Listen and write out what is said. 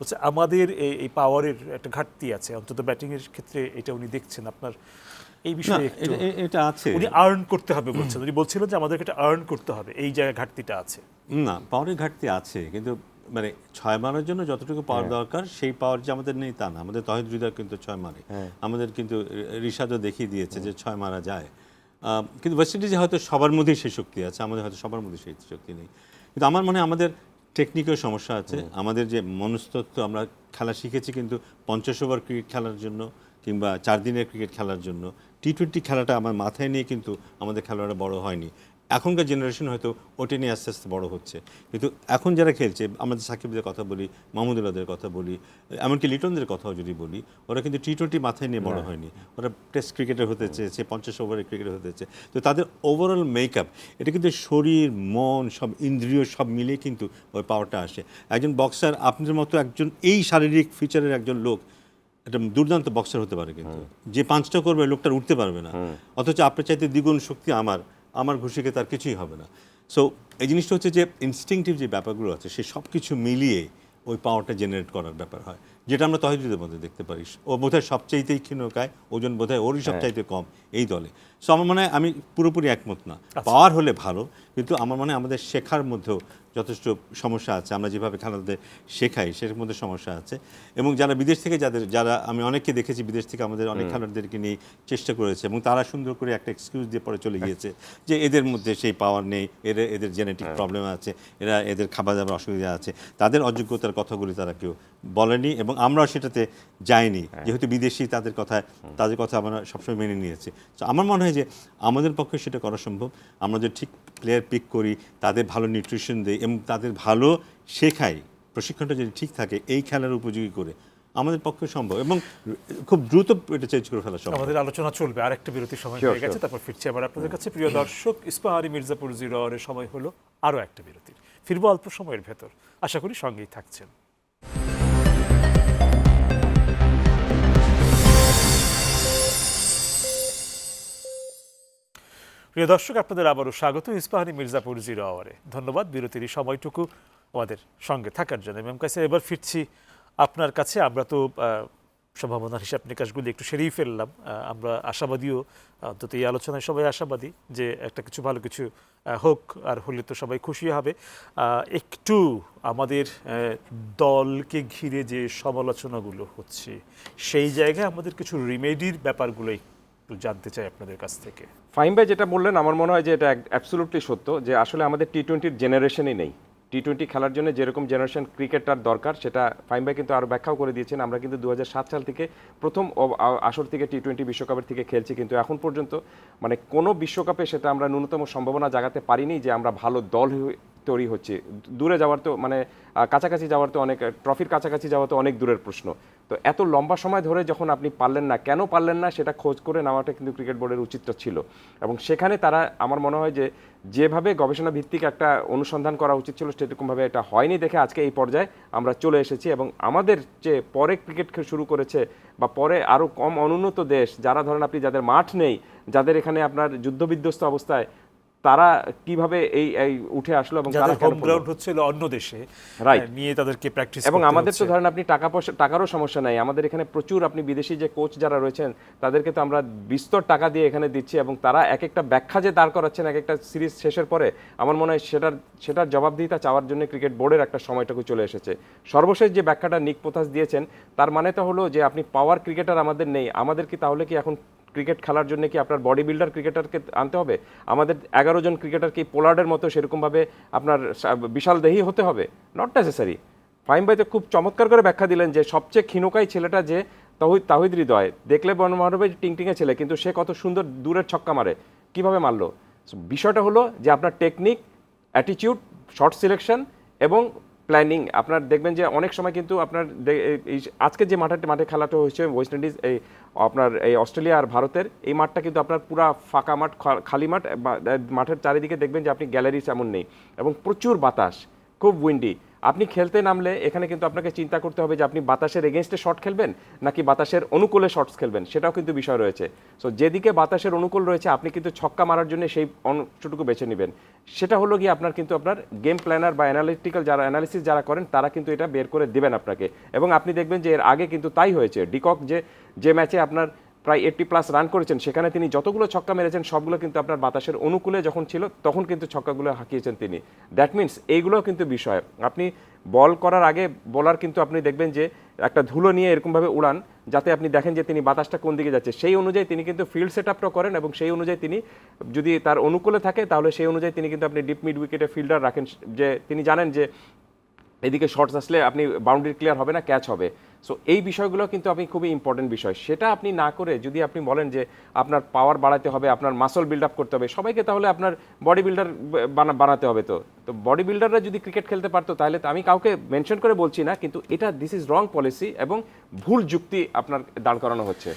হচ্ছে আমাদের এই- পাওয়ারের একটা ঘাটতি আছে। অন্তত ব্যাটিং এর ক্ষেত্রে এটা উনি দেখছেন। আপনার এই বিষয়ে এটা- আছে। উনি আর্ন করতে হবে বলছেন। উনি বলছিলেন যে আমাদেরকে এটা আর্ন করতে হবে। এই জায়গায় ঘাটতিটা আছে। না পাওয়ারের ঘাটতি আছে। কিন্তু মানে ছয় মারার জন্য যতটুকু পাওয়ার দরকার সেই পাওয়ার যে আমাদের নেই তা না। আমাদের তহিদ হৃদয় কিন্তু ছয় মারে। আমাদের কিন্তু রিশাদও দেখিয়ে দিয়েছে যে ছয় মারা যায়। কিন্তু ওয়েস্ট ইন্ডিজে হয়তো সবার মধ্যেই সেই শক্তি আছে। আমাদের হয়তো সবার মধ্যে সেই শক্তি নেই। কিন্তু আমার মনে হয় আমাদের টেকনিক্যাল সমস্যা আছে। আমাদের যে মনস্তত্ত্ব আমরা খেলা শিখেছি কিন্তু পঞ্চাশ ওভার ক্রিকেট খেলার জন্য কিংবা চার দিনের ক্রিকেট খেলার জন্য। টি টোয়েন্টি খেলাটা আমার মাথায় নিয়ে কিন্তু আমাদের খেলোয়াড়রা বড় হয়নি। এখনকার জেনারেশন হয়তো ওটা নিয়ে আস্তে আস্তে বড় হচ্ছে। কিন্তু এখন যারা খেলছে আমাদের সাকিবদের কথা বলি মাহমুদুল্লাহদের কথা বলি এমনকি লিটনদের কথাও যদি বলি ওরা কিন্তু টি টোয়েন্টি মাথায় নিয়ে বড় হয়নি। ওরা টেস্ট ক্রিকেটার হতে চেয়েছে পঞ্চাশ ওভারের ক্রিকেটার হতে চেয়েছে। তো তাদের ওভারঅল মেকআপ এটা কিন্তু শরীর মন সব ইন্দ্রিয় সব মিলিয়ে কিন্তু ওই পাওয়ারটা আসে। একজন বক্সার আপনাদের মতো একজন এই শারীরিক ফিচারের একজন লোক একটা দুর্দান্ত বক্সার হতে পারে কিন্তু। যে পাঁচটা করবে লোকটার উঠতে পারবে না। অথচ আপনার চাইতে দ্বিগুণ শক্তি আমার। আমার ঘুষিকে তার কিছুই হবে না। সো এই জিনিসটা হচ্ছে যে ইনস্টিংটিভ যে ব্যাপারগুলো আছে, সে সব কিছু মিলিয়ে ওই পাওয়ারটা জেনারেট করার ব্যাপার হয়। যেটা আমরা তহিদুদের মধ্যে দেখতে পারি। ও বোধহয় সবচাইতেই ক্ষীণকায় ওজন বোধহয় ওরই সবচাইতে কম এই দলে। সো আমার মনে হয় আমি পুরোপুরি একমত না। পাওয়ার হলে ভালো কিন্তু আমার মনে হয় আমাদের শেখার মধ্যেও যথেষ্ট সমস্যা আছে। আমরা যেভাবে খেলাতে শেখাই সেটার মধ্যে সমস্যা আছে। এবং যারা বিদেশ থেকে যাদের যারা আমি অনেককে দেখেছি বিদেশ থেকে আমাদের অনেক খেলোয়াড়দেরকে নিয়ে চেষ্টা করেছে এবং তারা সুন্দর করে একটা এক্সকিউজ দিয়ে পরে চলে গিয়েছে যে এদের মধ্যে সেই পাওয়ার নেই এদের এদের জেনেটিক প্রবলেম আছে এরা এদের খাবার দাবার অসুবিধা আছে। তাদের অযোগ্যতার কথাগুলি তারা কেউ বলেনি এবং আমরাও সেটাতে যাইনি। যেহেতু বিদেশি তাদের কথা তাদের কথা আমরা সবসময় মেনে নিয়েছি। তো আমার মনে হয় যে আমাদের পক্ষে সেটা করা সম্ভব। আমরা যদি ঠিক প্লেয়ার পিক করি তাদের ভালো নিউট্রিশন দিই এবং তাদের ভালো শেখাই প্রশিক্ষণটা যদি ঠিক থাকে এই খেলার উপযোগী করে আমাদের পক্ষে সম্ভব এবং খুব দ্রুত এটা চেঞ্জ করে ফেলা সম্ভব। আমাদের আলোচনা চলবে আরেকটা বিরতির সময় হয়ে গেছে তারপর ফিরছি আবার আপনাদের কাছে। প্রিয় দর্শক ইস্পাহারি মির্জাপুর জিরো সময় হলো আরও একটা বিরতির ফিরবো অল্প সময়ের ভেতর। আশা করি সঙ্গেই থাকছেন। প্রিয় দর্শক, আপনাদের আবারও স্বাগত ইস্পাহানি মির্জাপুর জিরো আওয়ারে ধন্যবাদ বিরতির সময়টুকু আমাদের সঙ্গে থাকার জন্য। এম কাছে এবার ফিরছি আপনার কাছে। আমরা তো সম্ভাবনার হিসাব নিকাশগুলি একটু সেরেই ফেললাম। আমরা আশাবাদীও, অন্তত এই আলোচনায় সবাই আশাবাদী যে একটা কিছু ভালো কিছু হোক, আর হলে তো সবাই খুশি হবে। একটু আমাদের দলকে ঘিরে যে সমালোচনাগুলো হচ্ছে, সেই জায়গায় আমাদের কিছু রিমেডির ব্যাপারগুলো একটু জানতে চাই আপনাদের কাছ থেকে। ফাইম ভাই যেটা বললেন, আমার মনে হয় যে এটা অ্যাবসলুটলি সত্য যে আসলে আমাদের টি টোয়েন্টির জেনারেশনই নেই। টি টোয়েন্টি খেলার জন্য যেরকম জেনারেশন ক্রিকেটার দরকার, সেটা ফাইম ভাই কিন্তু আরও ব্যাখ্যাও করে দিয়েছেন। আমরা কিন্তু দু হাজার সাত সাল থেকে প্রথম আসর থেকে টি টোয়েন্টি বিশ্বকাপের থেকে খেলছি, কিন্তু এখন পর্যন্ত মানে কোনো বিশ্বকাপে সেটা আমরা ন্যূনতম সম্ভাবনা জাগাতে পারিনি যে আমরা ভালো দল তৈরি হচ্ছে। দূরে যাওয়ার তো মানে কাছাকাছি যাওয়ার তো অনেক, ট্রফির কাছাকাছি যাওয়া তো অনেক দূরের প্রশ্ন। তো এত লম্বা সময় ধরে যখন আপনি পারলেন না, কেন পারলেন না সেটা খোঁজ করে নেওয়াটা কিন্তু ক্রিকেট বোর্ডের উচিতটা ছিল। এবং সেখানে তারা, আমার মনে হয় যে, যেভাবে গবেষণা ভিত্তিক একটা অনুসন্ধান করা উচিত ছিল, সেরকমভাবে এটা হয়নি দেখে আজকে এই পর্যায়ে আমরা চলে এসেছি। এবং আমাদের যে পরে ক্রিকেট শুরু করেছে বা পরে আরও কম অনুন্নত দেশ, যারা ধরেন আপনি যাদের মাঠ নেই, যাদের এখানে আপনার যুদ্ধবিধ্বস্ত অবস্থায় তারা কীভাবে এই এই উঠে আসলো এবং তারা হোম গ্রাউন্ড হচ্ছে হলো অন্য দেশে. আহ, নিয়ে তাদেরকে প্র্যাকটিস এবং আমাদের তো ধরেন আপনি টাকা পয়সা টাকারও সমস্যা নাই। আমাদের এখানে প্রচুর আপনি বিদেশি যে কোচ যারা রয়েছেন তাদেরকে তো আমরা বিস্তর টাকা দিয়ে এখানে দিচ্ছি এবং তারা এক একটা ব্যাখ্যা যে দাঁড় করাচ্ছেন এক একটা সিরিজ শেষের পরে আমার মনে হয় সেটার সেটার জবাবদিহিতা চাওয়ার জন্য ক্রিকেট বোর্ডের একটা সময়টুকু চলে এসেছে। সর্বশেষ যে ব্যাখ্যাটা নিক পোথাস দিয়েছেন তার মানে তো হলো যে আপনি পাওয়ার ক্রিকেটার আমাদের নেই। আমাদের কি তাহলে কি এখন ক্রিকেট খেলার জন্য কি আপনার বডি বিল্ডার ক্রিকেটারকে আনতে হবে? আমাদের এগারো জন ক্রিকেটার কি পোলার্ডের মতো সেরকমভাবে আপনার বিশাল দেহি হতে হবে? নট নেসেসারি ফাইম ভাই তো খুব চমৎকার করে ব্যাখ্যা দিলেন যে সবচেয়ে ক্ষীণকাই ছেলেটা যে তাহিদ তাহিদ হৃদয়। দেখলে মনে হবে টিং টিংয়ে ছেলে, কিন্তু সে কত সুন্দর দূরের ছক্কা মারে। কীভাবে মারলো? বিষয়টা হলো যে আপনার টেকনিক অ্যাটিটিউড শর্ট সিলেকশন এবং প্ল্যানিং আপনার দেখবেন যে অনেক সময় কিন্তু আপনার আজকে যে মাঠে মাঠে খেলাটা হয়েছে ওয়েস্ট ইন্ডিজ এই আপনার এই অস্ট্রেলিয়া আর ভারতের, এই মাঠটা কিন্তু আপনার পুরা ফাঁকা মাঠ খালি মাঠ মাঠের চারিদিকে দেখবেন যে আপনি গ্যালারি এমন নেই এবং প্রচুর বাতাস, খুব উইন্ডি আপনি খেলতে নামলে এখানে কিন্তু আপনাকে চিন্তা করতে হবে যে আপনি বাতাসের এগেনস্টে শট খেলবেন নাকি বাতাসের অনুকূলে শটস খেলবেন, সেটাও কিন্তু বিষয় রয়েছে। সো যেদিকে বাতাসের অনুকূল রয়েছে, আপনি কিন্তু ছক্কা মারার জন্য সেই অংশটুকু বেছে নেবেন। সেটা হলো গিয়ে আপনার কিন্তু আপনার গেম প্ল্যানার বা অ্যানালিটিক্যাল যারা অ্যানালিসিস যারা করেন, তারা কিন্তু এটা বের করে দেবেন আপনাকে। এবং আপনি দেখবেন যে এর আগে কিন্তু তাই হয়েছে। ডিকক যে যে ম্যাচে আপনার প্রায় এইটটি প্লাস রান করেছেন, সেখানে তিনি যতগুলো ছক্কা মেরেছেন, সবগুলো কিন্তু আপনার বাতাসের অনুকূলে যখন ছিল, তখন কিন্তু ছক্কাগুলো হাঁকিয়েছেন তিনি। দ্যাট মিন্স এইগুলোও কিন্তু বিষয়। আপনি বল করার আগে বলার কিন্তু আপনি দেখবেন যে একটা ধুলো নিয়ে এরকমভাবে উড়ান, যাতে আপনি দেখেন যে তিনি বাতাসটা কোন দিকে যাচ্ছে। সেই অনুযায়ী তিনি কিন্তু ফিল্ড সেট আপটা করেন এবং সেই অনুযায়ী তিনি যদি তার অনুকূলে থাকে, তাহলে সেই অনুযায়ী তিনি কিন্তু আপনি ডিপ মিড উইকেটে ফিল্ডার রাখেন। যে তিনি জানেন যে এদিকে শর্টস আসলে আপনি বাউন্ডারি ক্লিয়ার হবে না ক্যাচ হবে। সো এই বিষয়গুলো কিন্তু আপনি খুবই ইম্পর্টেন্ট বিষয়। সেটা আপনি না করে যদি আপনি বলেন যে আপনার পাওয়ার বাড়াতে হবে, আপনার মাসল বিল্ড আপ করতে হবে, সবাইকে তাহলে আপনার বডি বিল্ডার বানাতে হবে তো। তো বডি বিল্ডাররা যদি ক্রিকেট খেলতে পারতো, তাহলে আমি কাউকে মেনশন করে বলছি না, কিন্তু এটা দিস ইজ রং পলিসি এবং ভুল যুক্তি আপনার দাঁড় করানো হচ্ছে।